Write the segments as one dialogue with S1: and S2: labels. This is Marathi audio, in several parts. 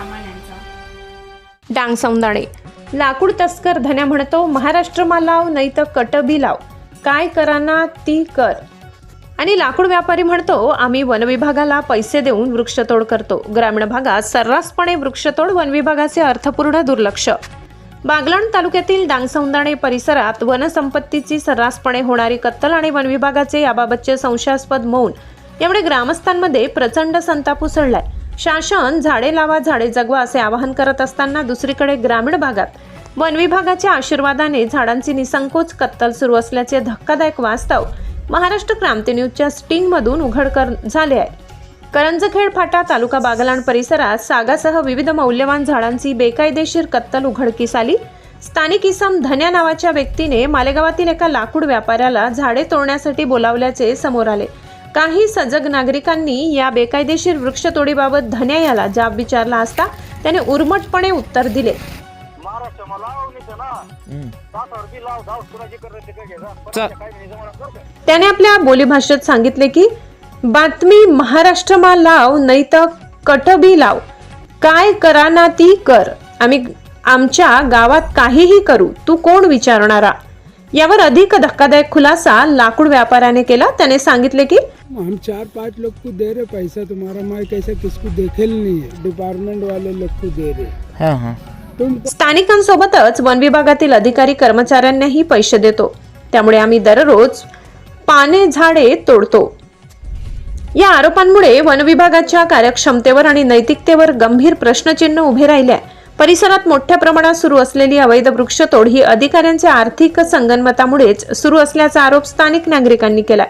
S1: सामान्यांचा.
S2: डांग सौंदाणे. लाकूड तस्कर धन्या म्हणतो महाराष्ट्रमा लाव नाही तर कटबी लाव. काय कराना ती कर. आणि लाकूड व्यापारी म्हणतो आम्ही वनविभागाला पैसे देऊन वृक्षतोड करतो. ग्रामीण भागात सर्रासपणे वृक्षतोड वनविभागाचे अर्थपूर्ण दुर्लक्ष. बागलाण तालुक्यातील डांगसौंदाणे परिसरात वनसंपत्तीची सर्रासपणे होणारी कत्तल आणि वनविभागाचे याबाबतचे संशयास्पद मौन. यामुळे ग्रामस्थांमध्ये प्रचंड संताप उसळलाय. शासन झाडे लावा झाडे जगवा असे आवाहन करत असताना दुसरीकडे ग्रामीण भागात वन विभागाच्या आशीर्वादाने झाडांची निसंकोच कत्तल सुरू असल्याचे धक्कादायक वास्तव महाराष्ट्र क्रांती न्यूजच्या स्टिंगमधून उघड कर झाले आहे. करंजखेड फाटा तालुका बागलाण परिसरात सागासह विविध मौल्यवान झाडांची बेकायदेशीर कत्तल उघडकीस आली. स्थानिक इसम धन्या नावाच्या व्यक्तीने मालेगावातील एका लाकूड व्यापाऱ्याला झाडे तोडण्यासाठी बोलावल्याचे समोर आले. काही सजग नागरिकांनी या बेकायदेशीर वृक्षतोडीबाबत धन्या याला जाब विचारला असता त्याने उर्मटपणे उत्तर दिले? त्याने आपल्या बोलीभाषेत सांगितले की बातमी महाराष्ट्रमा लाव नाही तर कटबी लाव. काय करा ना ती कर. आम्ही आमच्या गावात काहीही करू. तू कोण विचारणारा? यावर अधिक धक्कादायक खुलासा लाकूड व्यापाऱ्याने केला. त्याने सांगितले की
S3: हम चार पांच लोग को दे रहे पैसा तुम्हारा मैं कैसे किसको देखेल नहीं है। डिपार्टमेंट वाले लोग को दे रहे।
S4: हां हां।
S3: तुम
S2: स्थानिकांसोबतच वन विभागातील अधिकारी कर्मचाऱ्यांनाही पैसे देतो. त्यामुळे आम्ही दररोज पाने झाडे तोडतो. या आरोपांमुळे वन विभागाच्या कार्यक्षमतेवर आणि नैतिकतेवर गंभीर प्रश्नचिन्ह उभे राहिले आहे. परिसरात मोठ्या प्रमाणात सुरू असलेली अवैध वृक्षतोड ही अधिकाऱ्यांच्या आर्थिक संगनमतामुळेच सुरू असल्याचा आरोप स्थानिक नागरिकांनी केलाय.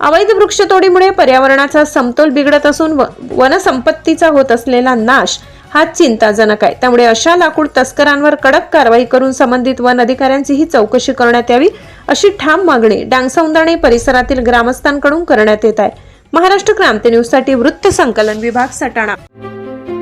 S2: अवैध वृक्षतोडीमुळे पर्यावरणाचा समतोल बिघडत असून व- वनसंपत्तीचा होत असलेला नाश हा चिंताजनक आहे. त्यामुळे अशा लाकूड तस्करांवर कडक कारवाई करून संबंधित वन अधिकाऱ्यांचीही चौकशी करण्यात यावी अशी ठाम मागणी डांगसौंदाणे परिसरातील ग्रामस्थांकडून करण्यात येत आहे. महाराष्ट्र क्रांती न्यूजसाठी वृत्त संकलन विभाग सटाणा.